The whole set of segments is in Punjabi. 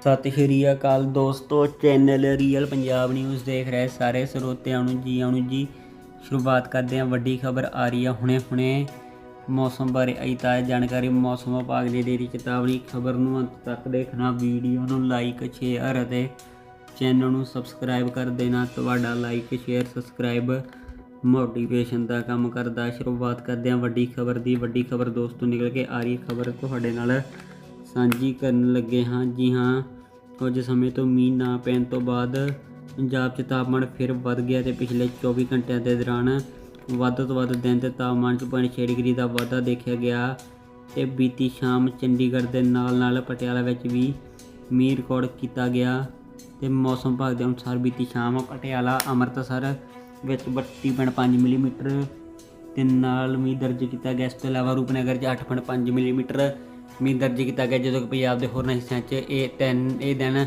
ਸਤਿ ਸ਼੍ਰੀ ਅਕਾਲ ਦੋਸਤੋ ਚੈਨਲ ਰੀਅਲ ਪੰਜਾਬ ਨਿਊਜ਼ ਦੇਖ ਰਹੇ ਸਾਰੇ ਸਰੋਤਿਆਂ ਨੂੰ ਜੀ ਆਣੂ ਜੀ। ਸ਼ੁਰੂਆਤ ਕਰਦੇ ਹਾਂ, ਵੱਡੀ ਖਬਰ ਆ ਰਹੀ ਹੈ ਹੁਣੇ ਹੁਣੇ। ਮੌਸਮ ਬਾਰੇ ਆਈ ਤਾਜ਼ਾ ਜਾਣਕਾਰੀ, ਮੌਸਮ ਵਿਭਾਗ ਨੇ ਦੇ ਦਿੱਤੀ ਚੇਤਾਵਨੀ, ਖਬਰ ਨੂੰ ਅੰਤ ਤੱਕ ਦੇਖਣਾ, ਵੀਡੀਓ ਨੂੰ ਲਾਈਕ ਸ਼ੇਅਰ ਅਤੇ ਚੈਨਲ ਨੂੰ ਸਬਸਕ੍ਰਾਈਬ ਕਰ ਦੇਣਾ। ਤੁਹਾਡਾ ਲਾਈਕ ਸ਼ੇਅਰ ਸਬਸਕ੍ਰਾਈਬ ਮੋਟੀਵੇਸ਼ਨ ਦਾ ਕੰਮ ਕਰਦਾ। ਸ਼ੁਰੂਆਤ ਕਰਦੇ ਹਾਂ, ਵੱਡੀ ਖਬਰ ਦੀ। ਵੱਡੀ ਖਬਰ ਦੋਸਤੋ, ਨਿਕਲ ਕੇ ਆ ਰਹੀ ਖਬਰ ਤੁਹਾਡੇ ਨਾਲ ਸਾਂਝੀ ਕਰਨ ਲੱਗੇ ਹਾਂ। ਜੀ ਹਾਂ, ਕੁਝ ਸਮੇਂ ਤੋਂ ਮੀਂਹ ਨਾ ਪੈਣ ਤੋਂ ਬਾਅਦ ਪੰਜਾਬ 'ਚ ਤਾਪਮਾਨ ਫਿਰ ਵੱਧ ਗਿਆ ਤੇ ਪਿਛਲੇ 24 ਘੰਟਿਆਂ ਦੇ ਦੌਰਾਨ ਵੱਧ ਤੋਂ ਵੱਧ ਦਿਨ ਦੇ ਤਾਪਮਾਨ 'ਚ 0.6 ਡਿਗਰੀ ਦਾ ਵਾਧਾ ਦੇਖਿਆ ਗਿਆ ਤੇ ਬੀਤੀ ਸ਼ਾਮ ਚੰਡੀਗੜ੍ਹ ਦੇ ਨਾਲ ਨਾਲ ਪਟਿਆਲਾ ਵਿੱਚ ਵੀ ਮੀਂਹ ਰਿਕਾਰਡ ਕੀਤਾ ਗਿਆ ਤੇ ਮੌਸਮ ਵਿਭਾਗ ਦੇ ਅਨੁਸਾਰ ਬੀਤੀ ਸ਼ਾਮ ਪਟਿਆਲਾ, ਅੰਮ੍ਰਿਤਸਰ ਵਿੱਚ 32.5 ਮਿਲੀਮੀਟਰ ਤੇ ਨਾਲ ਮੀਂਹ ਦਰਜ ਕੀਤਾ ਗਿਆ। ਇਸ ਤੋਂ ਇਲਾਵਾ ਰੂਪਨਗਰ 'ਚ 8.5 ਮਿਲੀਮੀਟਰ ਮੀਂਹ ਦਰਜ ਕੀਤਾ ਗਿਆ ਜਦੋਂ ਕਿ ਪੰਜਾਬ ਦੇ ਹੋਰਨਾਂ ਹਿੱਸਿਆਂ 'ਚ ਇਹ ਤਿੰਨ, ਇਹ ਦਿਨ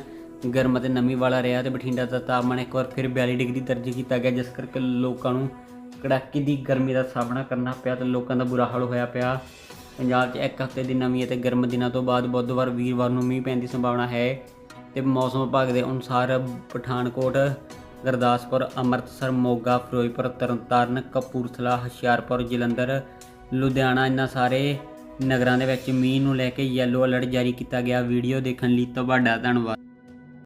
ਗਰਮ ਅਤੇ ਨਮੀ ਵਾਲਾ ਰਿਹਾ ਤੇ ਬਠਿੰਡਾ ਦਾ ਤਾਪਮਾਨ ਇੱਕ ਵਾਰ ਫਿਰ 42 ਡਿਗਰੀ ਦਰਜ ਕੀਤਾ ਗਿਆ, ਜਿਸ ਕਰਕੇ ਲੋਕਾਂ ਨੂੰ ਕੜਾਕੇ ਦੀ ਗਰਮੀ ਦਾ ਸਾਹਮਣਾ ਕਰਨਾ ਪਿਆ ਤੇ ਲੋਕਾਂ ਦਾ ਬੁਰਾ ਹਾਲ ਹੋਇਆ ਪਿਆ। ਪੰਜਾਬ 'ਚ ਇੱਕ ਹਫ਼ਤੇ ਦੀ ਨਵੀਂ ਅਤੇ ਗਰਮ ਦਿਨਾਂ ਤੋਂ ਬਾਅਦ ਬੁੱਧਵਾਰ, ਵੀਰਵਾਰ ਨੂੰ ਮੀਂਹ ਪੈਣ ਦੀ ਸੰਭਾਵਨਾ ਹੈ ਤੇ ਮੌਸਮ ਵਿਭਾਗ ਦੇ ਅਨੁਸਾਰ ਪਠਾਨਕੋਟ, ਗੁਰਦਾਸਪੁਰ, ਅੰਮ੍ਰਿਤਸਰ, ਮੋਗਾ, ਫਿਰੋਜ਼ਪੁਰ, ਤਰਨਤਾਰਨ, ਕਪੂਰਥਲਾ, ਹੁਸ਼ਿਆਰਪੁਰ, ਜਲੰਧਰ, ਲੁਧਿਆਣਾ ਇਹਨਾਂ ਸਾਰੇ ਨਗਰਾਂ ਦੇ ਵਿੱਚ ਮੀਂਹ ਨੂੰ ਲੈ ਕੇ ਯੈਲੋ ਅਲਰਟ ਜਾਰੀ ਕੀਤਾ ਗਿਆ। ਵੀਡੀਓ ਦੇਖਣ ਲਈ ਤੁਹਾਡਾ ਧੰਨਵਾਦ।